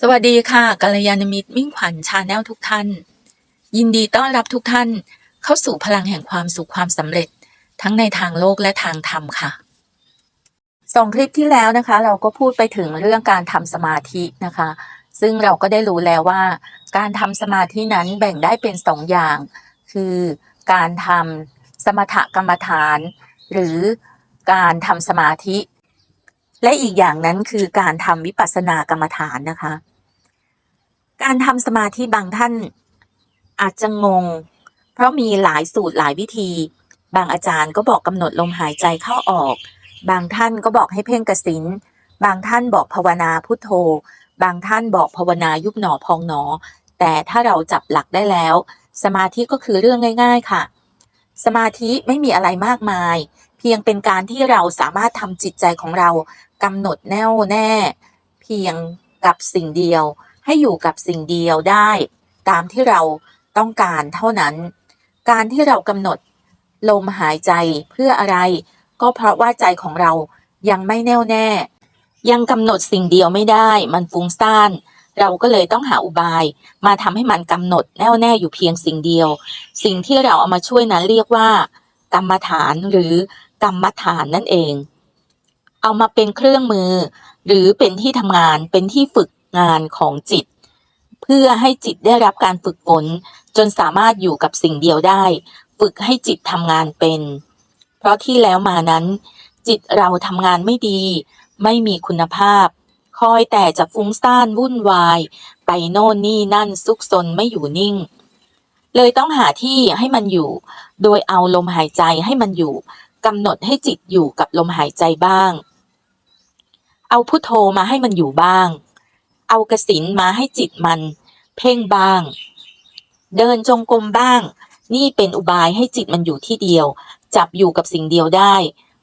สวัสดีค่ะกัลยาณมิตรมิ่งขวัญชาแนลทุกท่าน ยินดีต้อนรับทุกท่าน เข้าสู่พลังแห่งความสุขความสำเร็จ ทั้งในทางโลกและทางธรรมค่ะสองคลิปที่แล้วนะคะ เราก็พูดไปถึงเรื่องการทำสมาธินะคะ ซึ่งเราก็ได้รู้แล้วว่า การทำสมาธินั้นแบ่งได้เป็นสองอย่าง คือการทำสมถกรรมฐาน หรือการทำสมาธิ และอีกอย่างนั้นคือการทำวิปัสสนากรรมฐานนะคะ การทำสมาธิบางท่านอาจจะงง เพราะมีหลายสูตรหลายวิธี บางอาจารย์ก็บอกกำหนดลมหายใจเข้าออก บางท่านก็บอกให้เพ่งกสินบางท่านบอกภาวนาพุทโธ บางท่านบอกภาวนายุบหนอพองหนอ แต่ถ้าเราจับหลักได้แล้ว สมาธิก็คือเรื่องง่าย ๆค่ะ สมาธิไม่มีอะไรมากมาย พียงเป็นการที่เราสามารถทำจิตใจของเรากำหนดแน่วแน่ เพียงกับสิ่งเดียว ให้อยู่กับสิ่งเดียวได้ ตามที่เราต้องการเท่านั้น การที่เรากำหนดลมหายใจเพื่ออะไร ก็เพราะว่าใจของเรายังไม่แน่วแน่ ยังกำหนดสิ่งเดียวไม่ได้ มันฟุ้งซ่านเราก็เลยต้องหาอุบาย มาทำให้มันกำหนดแน่วแน่อยู่เพียงสิ่งเดียว สิ่งที่เราเอามาช่วยนั้นเรียกว่ากรรมฐานหรือ กรรมฐานนั่นเอง เอามาเป็นเครื่องมือ หรือเป็นที่ทำงานเป็นที่ฝึกงานของจิต เพื่อให้จิตได้รับการฝึกฝนจนสามารถอยู่กับสิ่งเดียวได้ ฝึกให้จิตทำงานเป็น เพราะที่แล้วมานั้น จิตเราทำงานไม่ดี ไม่มีคุณภาพ คอยแต่จะฟุ้งซ่านวุ่นวาย ไปโน่นนี่นั่นซุกซนไม่อยู่นิ่งเลยต้องหาที่ให้มันอยู่ โดยเอาลมหายใจให้มันอยู่ กำหนดให้จิตอยู่กับลมหายใจบ้าง เอาพุทโธมาให้มันอยู่บ้าง เอากสินมาให้จิตมัน เพ่งบ้าง เดินจงกรมบ้าง นี่เป็นอุบายให้จิตมันอยู่ที่เดียว จับอยู่กับสิ่งเดียวได้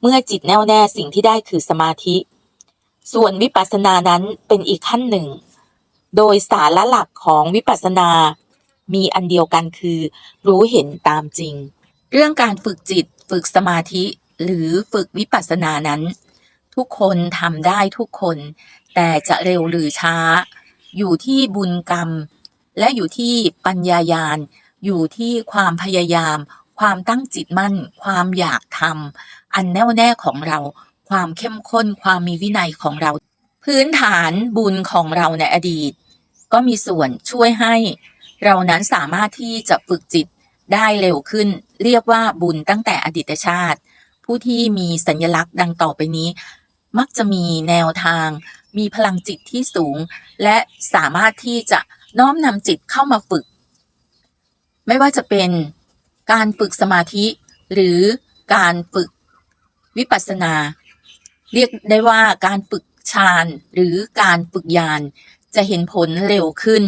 เมื่อจิตแน่วแน่สิ่งที่ได้คือสมาธิ ส่วนวิปัสสนานั้นเป็นอีกขั้นหนึ่ง โดยสาระหลักของวิปัสสนา มีอันเดียวกันคือ รู้เห็นตามจริง เรื่องการฝึกจิต ฝึกสมาธิหรือฝึกวิปัสสนานั้น ทุกคนทำได้ทุกคน แต่จะเร็วหรือช้า อยู่ที่บุญกรรม และอยู่ที่ปัญญายาณ อยู่ที่ความพยายาม ความตั้งจิตมั่น ความอยากทำอันแน่วแน่ของเรา ความเข้มข้นความมีวินัยของเรา พื้นฐานบุญของเราในอดีต ก็มีส่วนช่วยให้ เรานั้นสามารถที่จะฝึกจิต ได้เร็วขึ้น เรียกว่าบุญตั้งแต่อดีตชาติ ผู้ที่มีสัญลักษณ์ดังต่อไปนี้ มักจะมีแนวทาง มีพลังจิตที่สูง และสามารถที่จะน้อมนำจิตเข้ามาฝึก ไม่ว่าจะเป็นการฝึกสมาธิ หรือการฝึกวิปัสสนา เรียกได้ว่าการฝึกฌานหรือการฝึกญาณจะเห็นผลเร็วขึ้น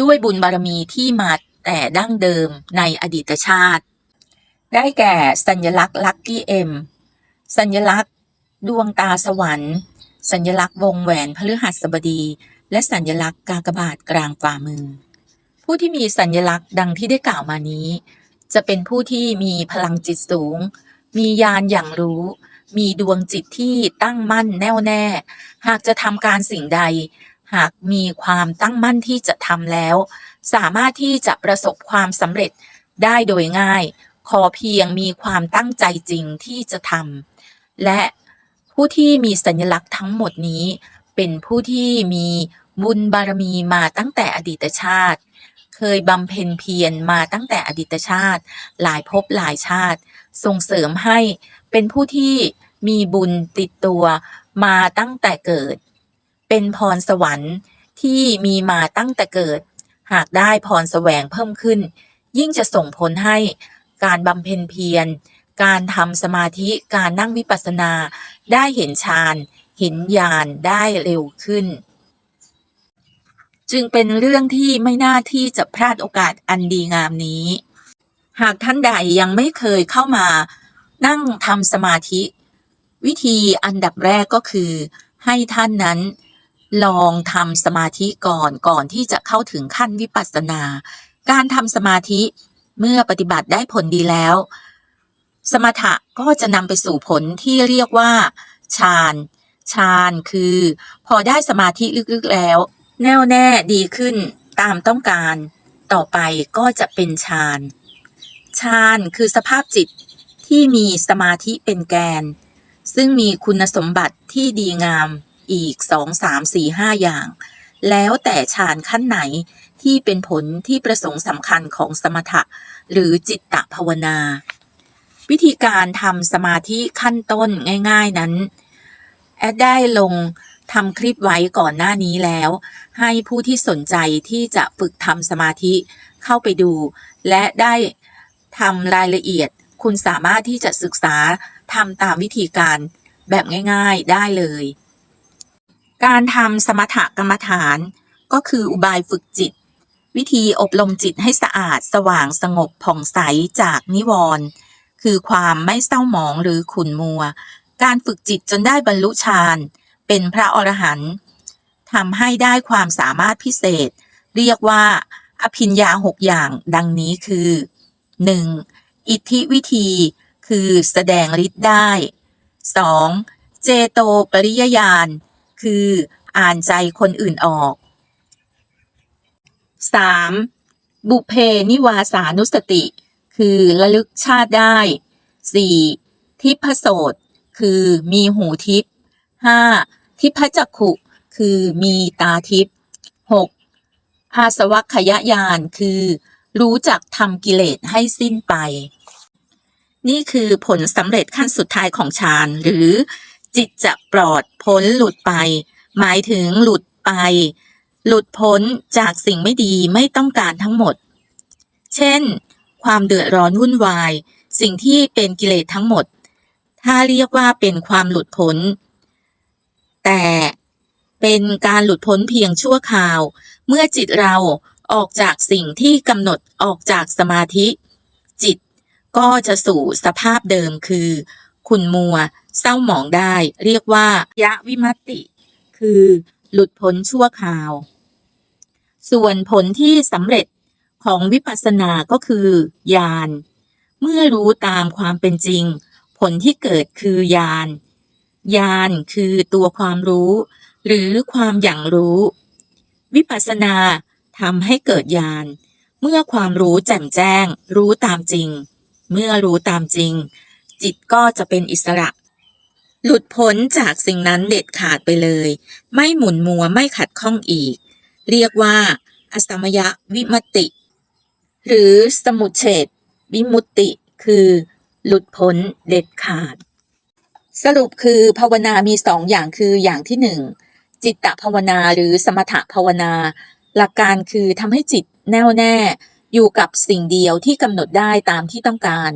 ด้วยบุญบารมีที่มา แต่ดั้งเดิมในอดีตชาติ ได้แก่สัญลักษณ์ลัคกี้เอ็มสัญลักษณ์ ดวงตาสวรรค์ สัญลักษณ์วงแหวนพฤหัสบดี และสัญลักษณ์กากบาทกลางฝ่ามือ ผู้ที่มีสัญลักษณ์ดังที่ได้กล่าวมานี้ จะเป็นผู้ที่มีพลังจิตสูง มีญาณอย่างรู้ มีดวงจิตที่ตั้งมั่นแน่วแน่ หากจะทำการสิ่งใด หากมีความตั้งมั่นที่จะทำแล้ว สามารถที่จะประสบความสำเร็จได้โดยง่าย ขอเพียงมีความตั้งใจจริงที่จะทำและผู้ที่มีสัญลักษณ์ทั้งหมดนี้ เป็นผู้ที่มีบุญบารมีมาตั้งแต่อดีตชาติ เคยบำเพ็ญเพียรมาตั้งแต่อดีตชาติ หลายภพหลายชาติ ส่งเสริมให้เป็นผู้ที่มีบุญติดตัวมาตั้งแต่เกิด เป็นพรสวรรค์ที่มีมาตั้งแต่เกิด หากได้พรแสวงเพิ่มขึ้น ยิ่งจะส่งผลให้การบำเพ็ญเพียร การทำสมาธิ การนั่งวิปัสสนา ได้เห็นฌาน เห็นญาณได้เร็วขึ้น จึงเป็นเรื่องที่ไม่น่าที่จะพลาดโอกาสอันดีงามนี้ หากท่านใดยังไม่เคยเข้ามา นั่งทำสมาธิ วิธีอันดับแรกก็คือ ให้ท่านนั้น ลองทำสมาธิก่อนก่อนที่จะเข้าถึงขั้นวิปัสสนา การทำสมาธิเมื่อปฏิบัติได้ผลดีแล้ว สมถะก็จะนำไปสู่ผลที่เรียกว่าฌานฌานคือ พอได้สมาธิลึกๆแล้ว แน่วแน่ดีขึ้นตามต้องการ ต่อไปก็จะเป็นฌานฌานคือสภาพจิตที่มีสมาธิเป็นแกน ซึ่งมีคุณสมบัติที่ดีงาม อีก2 3 4 5อย่าง แล้วแต่ฌานขั้นไหนที่เป็นผลที่ประสงค์สำคัญของสมถะ หรือจิตตภาวนา วิธีการทำสมาธิขั้นต้นง่ายๆนั้น แอดได้ลงทำคลิปไว้ก่อนหน้านี้แล้ว ให้ผู้ที่สนใจที่จะฝึกทำสมาธิเข้าไปดู และได้ทำรายละเอียด คุณสามารถที่จะศึกษาทำตามวิธีการแบบง่ายๆได้เลย การทำสมถกรรมฐาน ก็คืออุบายฝึกจิต วิธีอบรมจิตให้สะอาดสว่างสงบผ่องใสจากนิวรณ์คือความไม่เศร้าหมองหรือขุ่นมัว การฝึกจิตจนได้บรรลุฌานเป็นพระอรหันต์ทำให้ได้ความสามารถพิเศษ เรียกว่า อภิญญาหกอย่างดังนี้คือ 1. อิทธิวิธี คือแสดงฤทธิ์ได้ 2. เจโตปริยญาณ คืออ่านใจคนอื่นออก 3. บุเพนิวาสานุสติ คือระลึกชาติได้ 4. ทิพโสตคือมีหูทิพย์ 5. ทิพจักขุ คือมีตาทิพย์ 6. อาสวัคขยาณคือ รู้จักทำกิเลสให้สิ้นไป นี่คือผลสำเร็จขั้นสุดท้ายของฌานหรือ จิตจะปลอดพ้นหลุดไป หมายถึงหลุดไป หลุดพ้นจากสิ่งไม่ดีไม่ต้องการทั้งหมด เช่น ความเดือดร้อนวุ่นวาย สิ่งที่เป็นกิเลสทั้งหมด ถ้าเรียกว่าเป็นความหลุดพ้น แต่เป็นการหลุดพ้นเพียงชั่วคราว เมื่อจิตเราออกจากสิ่งที่กำหนดออกจากสมาธิ จิตก็จะสู่สภาพเดิมคือ คุณมัว เศร้าหมองได้ เรียกว่ายะวิมัตติ คือหลุดพ้นชั่วคราว ส่วนผลที่สำเร็จของวิปัสสนาก็คือญาณเมื่อรู้ตามความเป็นจริง ผลที่เกิดคือญาณญาณคือตัวความรู้ หรือความอย่างรู้ วิปัสสนาทำให้เกิดญาณเมื่อความรู้แจ่มแจ้ง รู้ตามจริง เมื่อรู้ตามจริง จิตก็จะเป็นอิสระ หลุดพ้นจากสิ่งนั้นเด็ดขาดไปเลย ไม่หมุนมัวไม่ขัดข้องอีก เรียกว่าอสัมยวิมติ หรือสมุเฉดวิมุตติ คือ หลุดพ้นเด็ดขาด สรุปคือภาวนามีสองอย่างคืออย่างที่หนึ่งจิตตภาวนาหรือสมถภาวนา หลักการคือทำให้จิตแน่วแน่อยู่กับสิ่งเดียวที่กำหนดได้ตามที่ต้องการ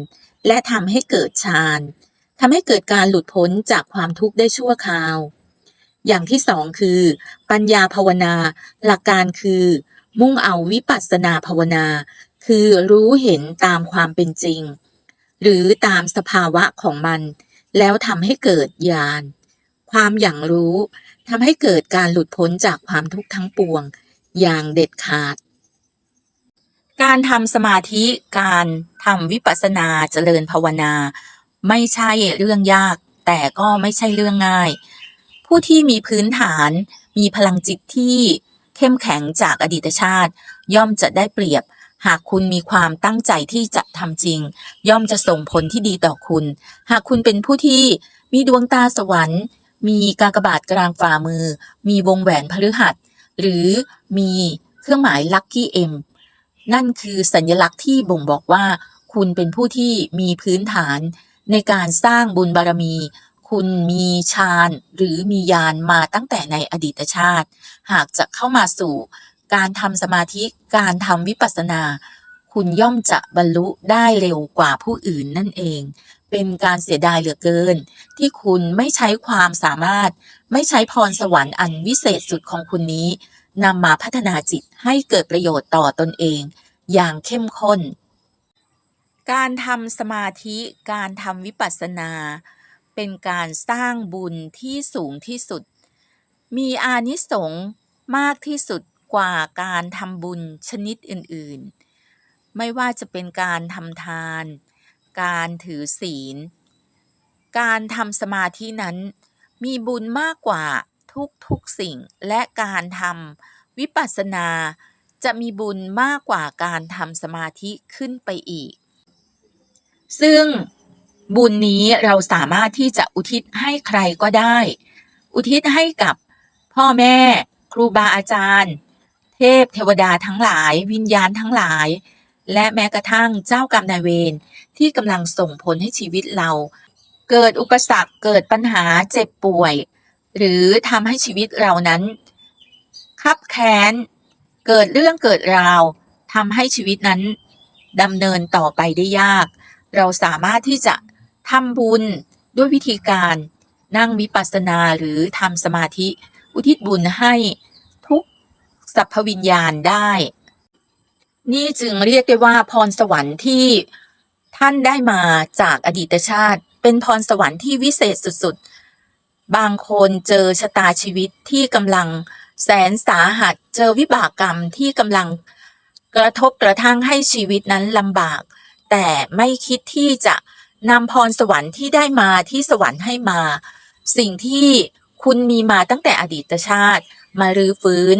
และทำให้เกิดฌานทำให้เกิดการหลุดพ้นจากความทุกข์ได้ชั่วคราว อย่างที่สองคือ ปัญญาภาวนา หลักการคือ มุ่งเอาวิปัสสนาภาวนา คือรู้เห็นตามความเป็นจริง หรือตามสภาวะของมัน แล้วทำให้เกิดญาณความอย่างรู้ทำให้เกิดการหลุดพ้นจากความทุกข์ทั้งปวง อย่างเด็ดขาด การทำสมาธิการทำวิปัสสนาเจริญภาวนา ไม่ใช่เรื่องยาก แต่ก็ไม่ใช่เรื่องง่าย ผู้ที่มีพื้นฐานมีพลังจิตที่เข้มแข็งจากอดีตชาติ ย่อมจะได้เปรียบ หากคุณมีความตั้งใจที่จะทำจริง ย่อมจะส่งผลที่ดีต่อคุณ หากคุณเป็นผู้ที่มีดวงตาสวรรค์ มีกากบาทกลางฝ่ามือ มีวงแหวนพฤหัส หรือมีเครื่องหมายลัคกี้เอ็ม นั่นคือสัญลักษณ์ที่บ่งบอกว่า คุณเป็นผู้ที่มีพื้นฐาน ในการสร้างบุญบารมี คุณมีฌานหรือมีญาณมาตั้งแต่ในอดีตชาติ หากจะเข้ามาสู่ การทำสมาธิการทำวิปัสสนา คุณย่อมจะบรรลุได้เร็วกว่าผู้อื่นนั่นเอง เป็นการเสียดายเหลือเกิน ที่คุณไม่ใช้ความสามารถ ไม่ใช้พรสวรรค์อันวิเศษสุดของคุณนี้ นำมาพัฒนาจิตให้เกิดประโยชน์ต่อตนเอง อย่างเข้มข้น การทำสมาธิ การทำวิปัสสนา เป็นการสร้างบุญที่สูงที่สุด มีอานิสงส์มากที่สุดกว่าการทำบุญชนิดอื่น ๆ ไม่ว่าจะเป็นการทำทาน การถือศีล การทำสมาธินั้นมีบุญมากกว่า ทุกทุกๆสิ่งและการทำวิปัสสนาจะมีบุญมากกว่าการทำสมาธิขึ้นไปอีก ซึ่งบุญนี้เราสามารถที่จะอุทิศให้ใครก็ได้ อุทิศให้กับพ่อแม่ ครูบาอาจารย์ เทพเทวดาทั้งหลาย วิญญาณทั้งหลาย และแม้กระทั่งเจ้ากรรมนายเวรที่กำลังส่งผลให้ชีวิตเรา เกิดอุปสรรคเกิดปัญหาเจ็บป่วย หรือทำให้ชีวิตเรานั้นคับแค้น เกิดเรื่องเกิดราวทำให้ชีวิตนั้นดำเนินต่อไปได้ยาก เราสามารถที่จะทำบุญด้วยวิธีการนั่งวิปัสสนาหรือทำสมาธิ อุทิศบุญให้ทุกสรรพวิญญาณได้ นี่จึงเรียกได้ว่าพรสวรรค์ที่ท่านได้มาจากอดีตชาติ เป็นพรสวรรค์ที่วิเศษสุดๆ บางคนเจอชะตาชีวิตที่กำลังแสนสาหัส เจอวิบากกรรมที่กำลังกระทบกระทั่งให้ชีวิตนั้นลำบาก แต่ไม่คิดที่จะนำพรสวรรค์ที่ได้มาที่สวรรค์ให้มา สิ่งที่คุณมีมาตั้งแต่อดีตชาติ มารื้อฟื้น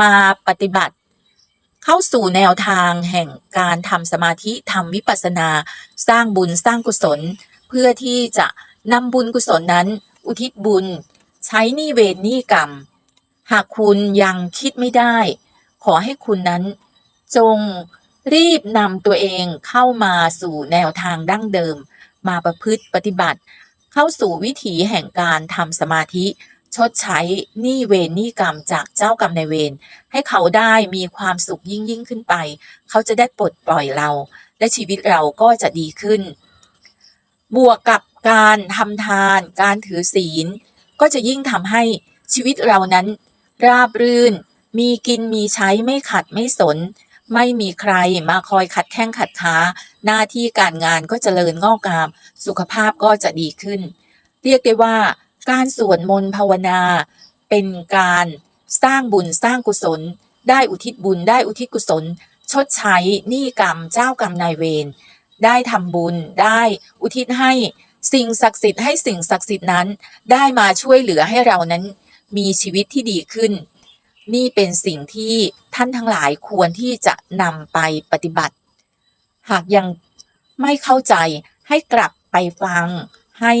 มาปฏิบัติ เข้าสู่แนวทางแห่งการทำสมาธิทำวิปัสสนา สร้างบุญสร้างกุศล เพื่อที่จะนำบุญกุศลนั้น อุทิศบุญ ใช้หนี้เวรหนี้กรรม หากคุณยังคิดไม่ได้ ขอให้คุณนั้น จงรีบนำตัวเองเข้ามาสู่แนวทางดั้งเดิม มาประพฤติปฏิบัติ เข้าสู่วิถีแห่งการทำสมาธิชดใช้หนี้เวรหนี้กรรมจากเจ้ากรรมในเวรให้เขาได้มีความสุขยิ่งยิ่งขึ้นไป เขาจะได้ปลดปล่อยเรา และชีวิตเราก็จะดีขึ้น บวกกับ การทำทาน การถือศีล ก็จะยิ่งทำให้ชีวิตเรานั้น ราบรื่น มีกินมีใช้ไม่ขัดไม่สน ไม่มีใครมาคอยขัดแข้งขัดขาหน้าที่การงานก็เจริญงอกงาม สุขภาพก็จะดีขึ้น เรียกได้ว่า การสวดมนต์ภาวนา เป็นการสร้างบุญสร้างกุศล ได้อุทิศบุญได้อุทิศกุศล ชดใช้หนี้กรรมเจ้ากรรมนายเวรได้ทำบุญได้อุทิศให้ สิ่งศักดิ์สิทธิ์ให้สิ่งศักดิ์สิทธิ์นั้น ได้มาช่วยเหลือให้เรานั้น มีชีวิตที่ดีขึ้น นี่เป็นสิ่งที่ท่านทั้งหลายควรที่จะนำไปปฏิบัติ หากยังไม่เข้าใจให้กลับไปฟังให้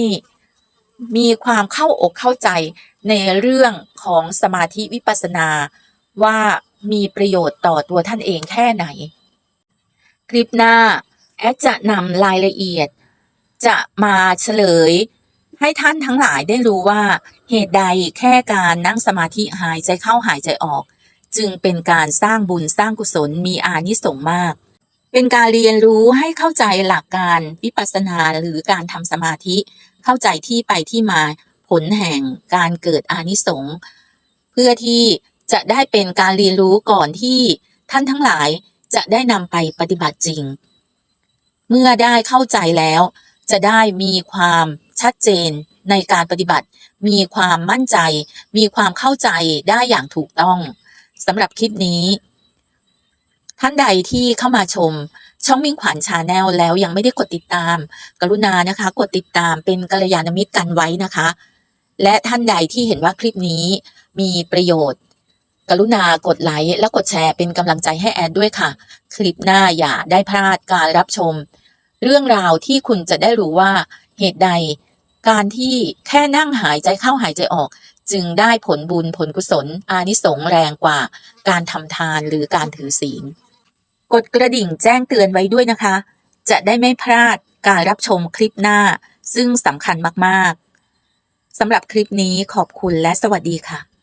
มีความเข้าอกเข้าใจในเรื่องของสมาธิวิปัสสนา ว่ามีประโยชน์ต่อตัวท่านเองแค่ไหน คลิปหน้า แอดจะนำรายละเอียด จะมาเฉลย ให้ท่านทั้งหลายได้รู้ว่า เหตุใดแค่การนั่งสมาธิหายใจเข้าหายใจออก จึงเป็นการสร้างบุญสร้างกุศลมีอานิสงส์มาก เป็นการเรียนรู้ให้เข้าใจหลักการวิปัสสนาหรือการทำสมาธิ เข้าใจที่ไปที่มาผลแห่งการเกิดอานิสงส์เพื่อที่จะได้เป็นการเรียนรู้ก่อนที่ท่านทั้งหลายจะได้นำไปปฏิบัติจริง เมื่อได้เข้าใจแล้ว จะได้มีความชัดเจนในการปฏิบัติ มีความมั่นใจ มีความเข้าใจได้อย่างถูกต้องสำหรับคลิปนี้ ท่านใดที่เข้ามาชมช่องมิ่งขวัญชาแนลแล้วยังไม่ได้กดติดตาม กรุณานะคะ กดติดตามเป็นกัลยาณมิตรกันไว้นะคะ และท่านใดที่เห็นว่าคลิปนี้มีประโยชน์ กรุณากดไลค์และกดแชร์เป็นกำลังใจให้แอนด้วยค่ะ คลิปหน้าอย่าได้พลาดการรับชม เรื่องราวที่คุณจะได้รู้ว่าเหตุใด การที่แค่นั่งหายใจเข้าหายใจออก จึงได้ผลบุญผลกุศล อานิสงส์แรงกว่า การทำทานหรือการถือศีล กดกระดิ่งแจ้งเตือนไว้ด้วยนะคะ จะได้ไม่พลาดการรับชมคลิปหน้า ซึ่งสำคัญมากๆสำหรับคลิปนี้ขอบคุณและสวัสดีค่ะ